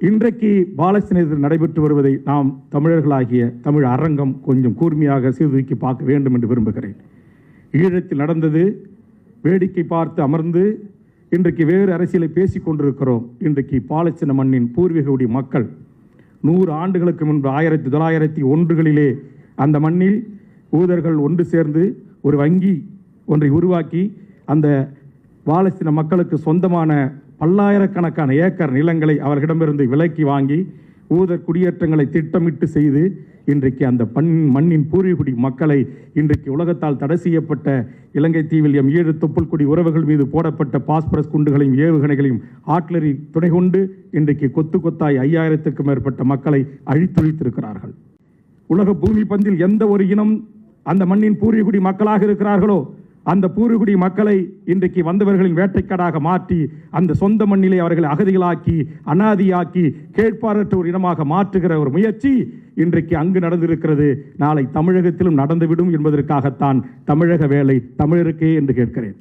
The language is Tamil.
இன்றைக்கு பாலஸ்தீனத்தில் நடைபெற்று வருவதை நாம் தமிழர்களாகிய தமிழ் அரங்கம் கொஞ்சம் கூர்மையாக சீர்தூக்கி பார்க்க வேண்டும் என்று விரும்புகிறேன். ஈழத்தில் நடந்தது வேடிக்கை பார்த்து அமர்ந்து இன்றைக்கு வேறு அரசியலை பேசிக் கொண்டிருக்கிறோம். இன்றைக்கு பாலஸ்தீன மண்ணின் பூர்வீக மக்கள் நூறு ஆண்டுகளுக்கு முன்பு ஆயிரத்தி தொள்ளாயிரத்தி ஒன்றுகளிலே அந்த மண்ணில் ஊதர்கள் ஒன்று சேர்ந்து ஒரு வங்கி ஒன்றை உருவாக்கி அந்த பாலஸ்தீன மக்களுக்கு சொந்தமான பல்லாயிரக்கணக்கான ஏக்கர் நிலங்களை அவர்களிடமிருந்து விலக்கி வாங்கி ஊதர் குடியேற்றங்களை திட்டமிட்டு செய்து இன்றைக்கு அந்த பண் மண்ணின் பூர்வீகுடி மக்களை இன்றைக்கு உலகத்தால் தடை செய்யப்பட்ட இலங்கை தீவில் எம் ஏழு தொப்புள்குடி உறவுகள் மீது போடப்பட்ட பாஸ்பரஸ் குண்டுகளையும் ஏவுகணைகளையும் ஆட்லரி துணை கொண்டு இன்றைக்கு கொத்து கொத்தாய் ஐயாயிரத்துக்கும் மேற்பட்ட மக்களை அழித்துழித்திருக்கிறார்கள் உலக பூமி பந்தில் எந்த ஒரு இனம் அந்த மண்ணின் பூர்வீகுடி மக்களாக இருக்கிறார்களோ அந்த பூர்வகுடி மக்களை இன்றைக்கு வந்தவர்களின் வேட்டைக்காடாக மாற்றி அந்த சொந்த மண்ணிலே அவர்களை அகதிகளாக்கி அனாதியாக்கி கேட்பாரற்ற ஒரு இனமாக மாற்றுகிற ஒரு முயற்சி இன்றைக்கு அங்கு நடந்திருக்கிறது. நாளை தமிழகத்திலும் நடந்துவிடும் என்பதற்காகத்தான் தமிழக வேலை தமிழருக்கே என்று கேட்கிறேன்.